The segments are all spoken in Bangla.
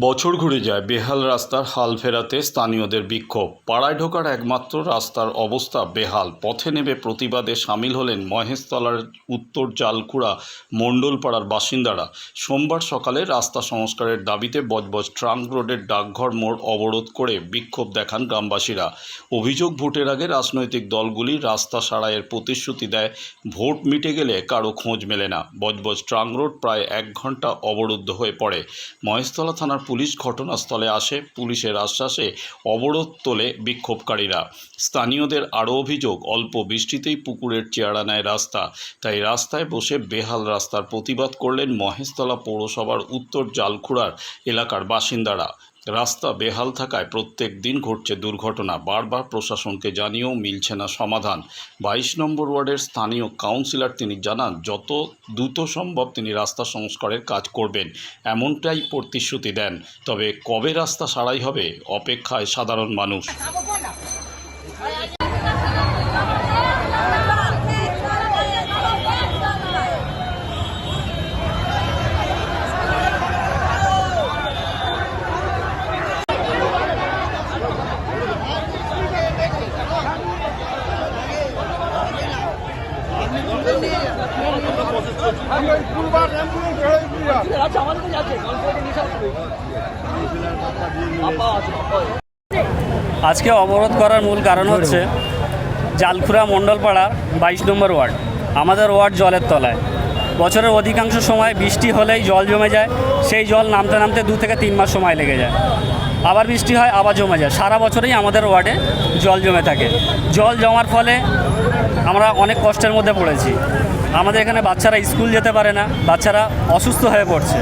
বছর ঘুরে যায় বেহাল রাস্তার হাল ফেরাতে স্থানীয়দের বিক্ষোভ। পাড়ায় ঢোকার একমাত্র রাস্তার অবস্থা বেহাল। পথে নেমে প্রতিবাদে সামিল হলেন মহেশতলার উত্তর জালকুড়া মণ্ডলপাড়ার বাসিন্দারা। সোমবার সকালে রাস্তা সংস্কারের দাবিতে বজবজ ট্রাঙ্ক রোডের ডাকঘর মোড় অবরোধ করে বিক্ষোভ দেখান গ্রামবাসীরা। অভিযোগ, ভোটের আগে রাজনৈতিক দলগুলি রাস্তা সারাইয়ের প্রতিশ্রুতি দেয়, ভোট মিটে গেলে কারও খোঁজ মেলে না। বজবজ ট্রাঙ্ক রোড প্রায় এক ঘণ্টা অবরুদ্ধ হয়ে পড়ে। মহেশতলা থানার পুলিশ ঘটনাস্থলে আসে। পুলিশের আশ্বাসে অবরোধ তোলে বিক্ষোভকারীরা। স্থানীয়দের আরও অভিযোগ, অল্প বৃষ্টিতেই পুকুরের চেয়ারা নেয় রাস্তা। তাই রাস্তায় বসে বেহাল রাস্তার প্রতিবাদ করলেন মহেশতলা পৌরসভার উত্তর জালখুড়ার এলাকার বাসিন্দারা। রাস্তা বেহাল থাকায় প্রত্যেক দিন ঘটছে দুর্ঘটনা। বারবার প্রশাসনকে জানিয়েও মিলছে না সমাধান। বাইশ নম্বর ওয়ার্ডের স্থানীয় কাউন্সিলর তিনি জানান, যত দ্রুত সম্ভব তিনি রাস্তা সংস্কারের কাজ করবেন, এমনটাই প্রতিশ্রুতি দেন। তবে কবে রাস্তা সারাই হবে, অপেক্ষায় সাধারণ মানুষ। আজকে অবরোধ করার মূল কারণ হচ্ছে জালখুরা মণ্ডলপাড়ার বাইশ নম্বর ওয়ার্ড আমাদের ওয়ার্ড জলের তলায়। বছরের অধিকাংশ সময় বৃষ্টি হলেই জল জমে যায় সেই জল নামতে নামতে দু থেকে তিন মাস সময় লেগে যায়। আবার বৃষ্টি হয়, আবার জমে যায়। সারা বছরেই আমাদের ওয়ার্ডে জল জমে থাকে। জল জমার ফলে আমরা অনেক কষ্টের মধ্যে পড়েছি। আমাদের এখানে বাচ্চারা স্কুল যেতে পারে না, বাচ্চারা অসুস্থ হয়ে পড়ছে।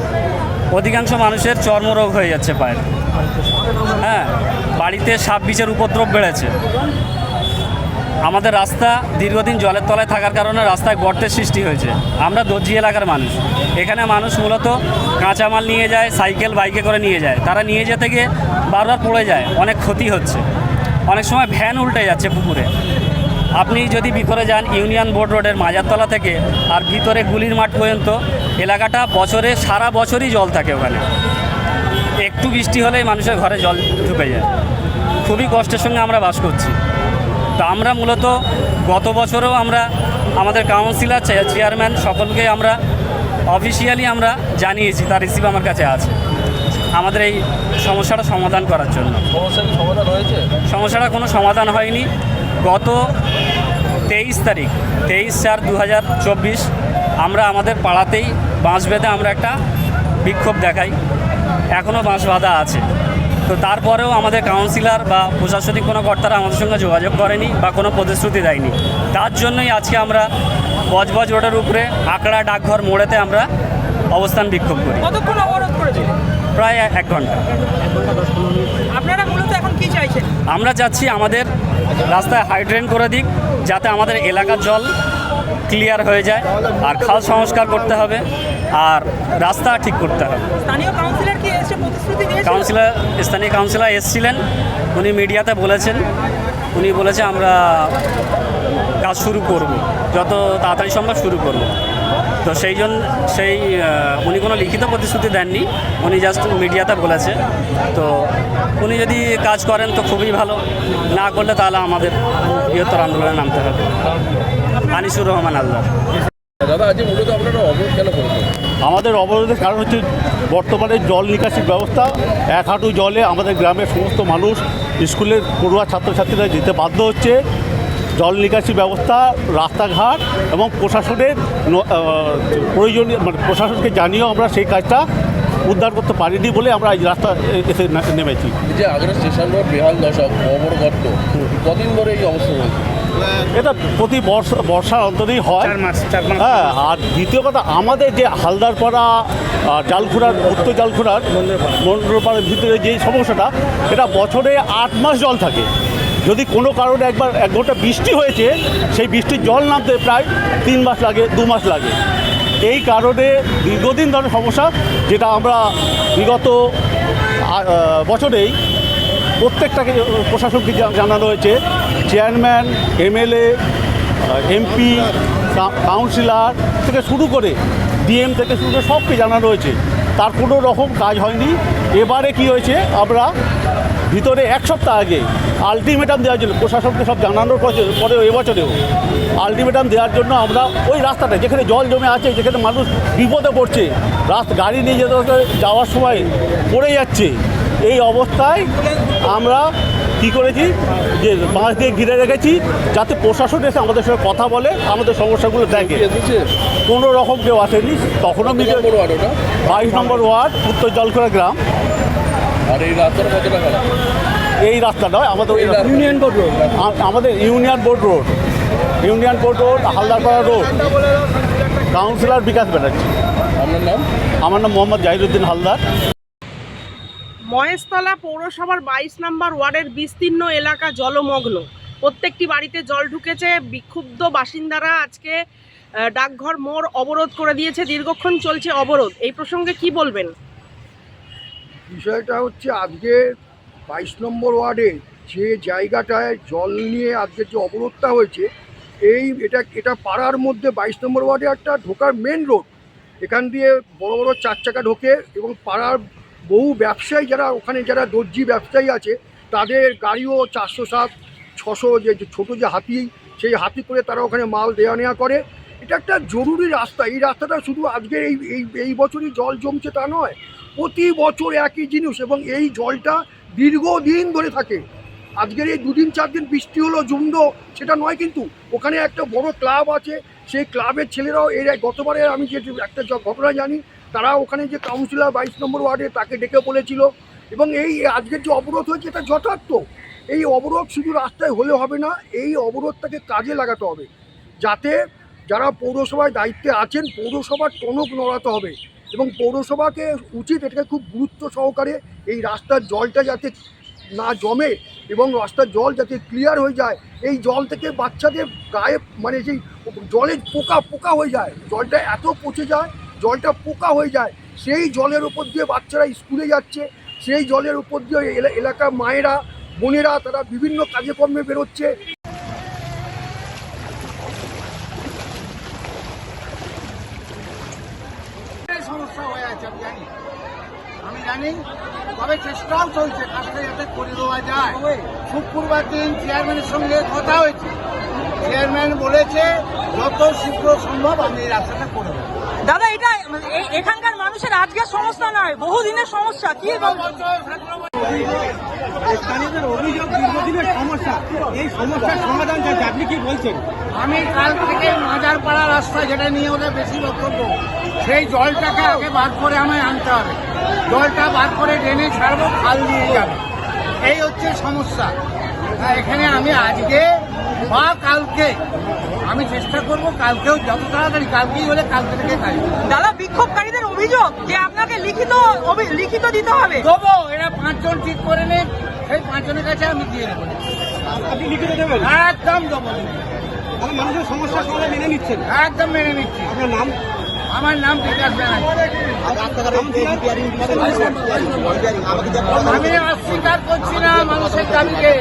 অধিকাংশ মানুষের চর্মরোগ হয়ে যাচ্ছে পায়ের। হ্যাঁ বাড়িতে সাপ বিচের উপদ্রব বেড়েছে। আমাদের রাস্তা দীর্ঘদিন জলের তলায় থাকার কারণে রাস্তায় গর্তের সৃষ্টি হয়েছে। আমরা দর্জি এলাকার মানুষ। এখানে মানুষ মূলত কাঁচামাল নিয়ে যায়, সাইকেল, বাইকে করে নিয়ে যায়। তারা নিয়ে যেতে গিয়ে বারবার পড়ে যায়, অনেক ক্ষতি হচ্ছে। অনেক সময় ভ্যান উল্টে যাচ্ছে পুকুরে। আপনি যদি ভিতরে যান, ইউনিয়ন বোর্ড রোডের মাজারতলা থেকে, আর ভিতরে গুলির মাঠ পর্যন্ত, এলাকাটা বছরে, সারা বছরই জল থাকে ওখানে। একটু বৃষ্টি হলেই মানুষের ঘরে জল ঢুকে যায়। খুবই কষ্টের সঙ্গে আমরা বাস করছি। তো আমরা মূলত গত বছরও আমরা আমাদের কাউন্সিলর চেয়ারম্যান সকলকে আমরা অফিসিয়ালি আমরা জানিয়েছি তার রিসিভ আমার কাছে আছে। আমাদের এই সমস্যাটা সমাধান করার জন্য। সমাধান হয়েছে? সমস্যাটা কোনো সমাধান হয়নি। গত তেইশ তারিখ তেইশ চার দু হাজার চব্বিশ আমরা আমাদের পাড়াতেই বাঁশ বেঁধে আমরা একটা বিক্ষোভ দেখাই। এখনও বাঁশ বাঁধা আছে। তো তারপরেও আমাদের কাউন্সিলর বা প্রশাসনিক কোনো কর্তারা আমাদের সঙ্গে যোগাযোগ করেনি বা কোনো প্রতিশ্রুতি দেয়নি। তার জন্যই আজকে আমরা বজবজ রোডের উপরে আকড়া ডাকঘর মোড়েতে আমরা অবস্থান বিক্ষোভ করি। কতক্ষণ অবরোধ করেছে প্রায় এক ঘণ্টা। আপনারা মূলত এখন কি চাইছেন? আমরা চাচ্ছি আমাদের রাস্তায় হাইড্রেন করে দিক যাতে আমাদের এলাকার জল ক্লিয়ার হয়ে যায় আর খাল সংস্কার করতে হবে আর রাস্তা ঠিক করতে হবে। স্থানীয় কাউন্সিলর কাউন্সিলর স্থানীয় কাউন্সিলর এসছিলেন উনি মিডিয়াতে বলেছেন উনি বলেছে আমরা কাজ শুরু করব যত তাড়াতাড়ি সম্ভব শুরু করব। তো সেই জন্য সেই উনি কোনো লিখিত প্রতিশ্রুতি দেননি উনি জাস্ট মিডিয়াতে বলেছে। তো উনি যদি কাজ করেন তো খুবই ভালো না করলে তাহলে আমাদের বৃহত্তর আন্দোলনে নামতে হবে। আনিসুর রহমান আল্লাহ দাদা আজ মূলত আপনারা অবরোধ কেন করেছেন? আমাদের অবরোধের কারণ হচ্ছে বর্তমানে জল নিকাশির ব্যবস্থা এক হাঁটু জলে আমাদের গ্রামের সমস্ত মানুষ স্কুলের পড়ুয়া ছাত্রছাত্রীরা যেতে বাধ্য হচ্ছে। জল নিকাশি ব্যবস্থা রাস্তাঘাট এবং প্রশাসনের প্রয়োজনীয় মানে প্রশাসনকে জানিয়েও আমরা সেই কাজটা উদ্ধার করতে পারিনি বলে আমরা এই রাস্তা এসে নেমেছি। যে আগ্রা স্টেশন রোড বেহাল দশা অবর গর্ত কদিন ধরে এই অবস্থা রয়েছে? এটা প্রতি বর্ষা বর্ষার অন্তরেই হয়। হ্যাঁ আর দ্বিতীয় কথা আমাদের যে হালদারপাড়া জালখুড়ার উত্তর জালখুড়ার মন্ডলপাড়ার ভিতরে যে সমস্যাটা এটা বছরে আট মাস জল থাকে। যদি কোনো কারণে একবার এক ঘণ্টা বৃষ্টি হয়েছে সেই বৃষ্টির জল নামতে প্রায় তিন মাস লাগে দু মাস লাগে। এই কারণে দীর্ঘদিন ধরে সমস্যা যেটা আমরা বিগত বছরেই প্রত্যেকটাকে প্রশাসনকে জা- জানানো হয়েছে। চেয়ারম্যান, এমএলএ এমপি কাউন্সিলর থেকে শুরু করে ডিএম থেকে শুরু করে সবকে জানানো হয়েছে। তার কোনো রকম কাজ হয়নি। এবারে কি হয়েছে? আমরা ভিতরে এক সপ্তাহ আগে আলটিমেটাম দেওয়ার জন্য, প্রশাসনকে সব জানানোর পরে- পরেও এবছরেও আলটিমেটাম দেওয়ার জন্য আমরা ওই রাস্তাটা যেখানে জল জমে আছে, যেখানে মানুষ বিপদে পড়ছে, রাস্তা গাড়ি নিয়ে যেতে যাওয়ার সময় পড়ে যাচ্ছে। এই অবস্থায় আমরা কি করেছি? যে বাঁশ দিয়ে ঘিরে রেখেছি যাতে প্রশাসন এসে আমাদের সঙ্গে কথা বলে আমাদের সমস্যাগুলো দেখে। কোনো রকম কেউ আসেনি তখনও মিডিয়া বাইশ নম্বর ওয়ার্ড উত্তর জলখোড়া গ্রাম। আর এই রাস্তাটা কতটা খারাপ? এই রাস্তা নয় আমাদের ইউনিয়ন বোর্ড রোড। আমাদের union board road. Union board road Haldarpara road. Councillor Bikash Banerjee. আপনার নাম? আমার নাম মোহাম্মদ জাহিরুদ্দিন হালদার। মহেশতলা পৌরসভার বাইশ নম্বর ওয়ার্ডের বিস্তীর্ণ এলাকা জলমগ্ন। প্রত্যেকটি বাড়িতে জল ঢুকেছে। বিক্ষুব্ধ বাসিন্দারা আজকে ডাকঘর মোড় অবরোধ করে দিয়েছে। দীর্ঘক্ষণ চলছে অবরোধ। এই প্রসঙ্গে কি বলবেন? বিষয়টা হচ্ছে আজকে বাইশ নম্বর ওয়ার্ডে যে জায়গাটায় জল নিয়ে আজকে যে অবরোধটা হয়েছে, এই এটা এটা পাড়ার মধ্যে বাইশ নম্বর ওয়ার্ডে একটা ঢোকার মেন রোড এখান দিয়ে বড় বড় চার চাকা ঢোকে এবং পাড়ার বহু ব্যবসায়ী যারা ওখানে যারা দর্জি ব্যবসায়ী আছে, তাদের গাড়িও চারশো সাত, ছশো যে ছোটো যে হাতি, সেই হাতি করে তারা ওখানে মাল দেওয়া নেওয়া করে। এটা একটা জরুরি রাস্তা। এই রাস্তাটা শুধু আজকে এই এই এই বছরই জল জমছে তা নয়, প্রতি বছর একই জিনিস এবং এই জলটা দীর্ঘদিন ধরে থাকে। আজকের এই দুদিন চার দিন বৃষ্টি হলো জুন্ড সেটা নয় কিন্তু, ওখানে একটা বড় ক্লাব আছে, সেই ক্লাবের ছেলেরাও এর গতবারে আমি যে একটা ঘটনা জানি তারা ওখানে যে কাউন্সিলর বাইশ নম্বর ওয়ার্ডে তাকে ডেকে বলেছিল। এবং এই আজকের যে অবরোধ হয়েছে এটা যথার্থ। এই অবরোধ শুধু রাস্তায় হলে হবে না, এই অবরোধটাকে কাজে লাগাতে হবে। যাতে যারা পৌরসভায় দায়িত্বে আছেন, পৌরসভার টনক নড়াতে হবে এবং পৌরসভাকে উচিত এটাকে খুব গুরুত্ব সহকারে এই রাস্তার জলটা যাতে না জমে এবং রাস্তার জল যাতে ক্লিয়ার হয়ে যায়। এই জল থেকে বাচ্চাদের গায়ে মানে সেই জলের পোকা পোকা হয়ে যায়, জলটা এত পচে যায় জলটা পোকা হয়ে যায়, সেই জলের উপর দিয়ে বাচ্চারা স্কুলে যাচ্ছে, সেই জলের উপর দিয়ে এলা- এলাকার মায়েরা, বোনেরা, তারা বিভিন্ন কাজে কর্মে বেরোচ্ছে সমস্যা হয়ে আমি জানি। আমি জানি, তবে চেষ্টাও চলছে, কাজটা যাতে করে দেওয়া যায়। শুক্রবার দিন চেয়ারম্যানের সঙ্গে কথা হয়েছে। চেয়ারম্যান বলেছে, যত শীঘ্র সম্ভব আমি এই রাস্তাটা করে দেবো। দাদা এটা এখানকার মানুষের আজকের সমস্যা নয় বহুদিনের সমস্যা কি স্থানীয়দের অভিযোগ দীর্ঘদিনের সমস্যা। এই সমস্যার সমাধান চাইছে আপনি কি বলছেন? আমি কাল থেকে মাজার পাড়া রাস্তা যেটা নিয়ে ওদের বেশি বক্তব্য সেই জলটাকে আগে বার করে আমায় আনতে হবে। জলটা বার করে ড্রেনে ছাড়বো খাল দিয়ে যাবে। এই হচ্ছে সমস্যা। এখানে আমি আজকে বা কালকে আমি চেষ্টা করব কালকেও যত তাড়াতাড়ি কালকেই হলে কালকে থেকে কাজ দাদা বিক্ষোভকারীদের অভিযোগ যে আপনাকে লিখিত লিখিত দিতে হবে। দেবো এরা পাঁচজন ঠিক করে নিন সেই পাঁচজনের কাছে আমি দিয়ে দেবো। আপনি লিখিত দেবেন? একদম দেবো। মানুষের সমস্যা সঙ্গে মেনে নিচ্ছেন। একদম মেনে নিচ্ছি। আপনার নাম? আমার নাম বিকাশ ব্যানার্জি। আমি অস্বীকার করছি না মানুষের দাবিকে।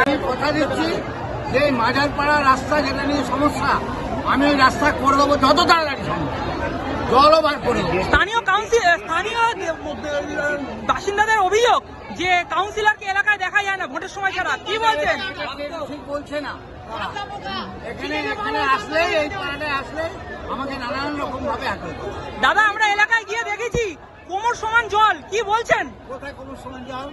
আমি কথা দিচ্ছি, যে মাজারপাড়া রাস্তা যেটা নিয়ে সমস্যা, আমি রাস্তা করে দেবো যত তাড়াতাড়ি সম্ভব। জলও বার করে দেবো। স্থানীয় বাসিন্দাদের অভিযোগ যে কাউন্সিলরকে এলাকায় দেখা যায় না ভোটের সময় ছাড়া। কি বলছেন? বলছে না এখানে এখানে আসলে এই পাড়াটায় আসলে আমাকে নানান রকম ভাবে আটক দাদা আমরা এলাকায় গিয়ে দেখেছি কোমর সমান জল। কি বলছেন? কোথায় কোনো সময় যাও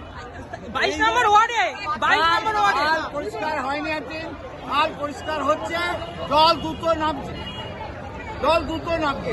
বাইশ নম্বর ওয়ার্ডে বাইশ নম্বর ওয়ার্ডে। জল পরিষ্কার হয়নি একদিন জল পরিষ্কার হচ্ছে জল দ্রুত নামছে। জল দ্রুত নামছে।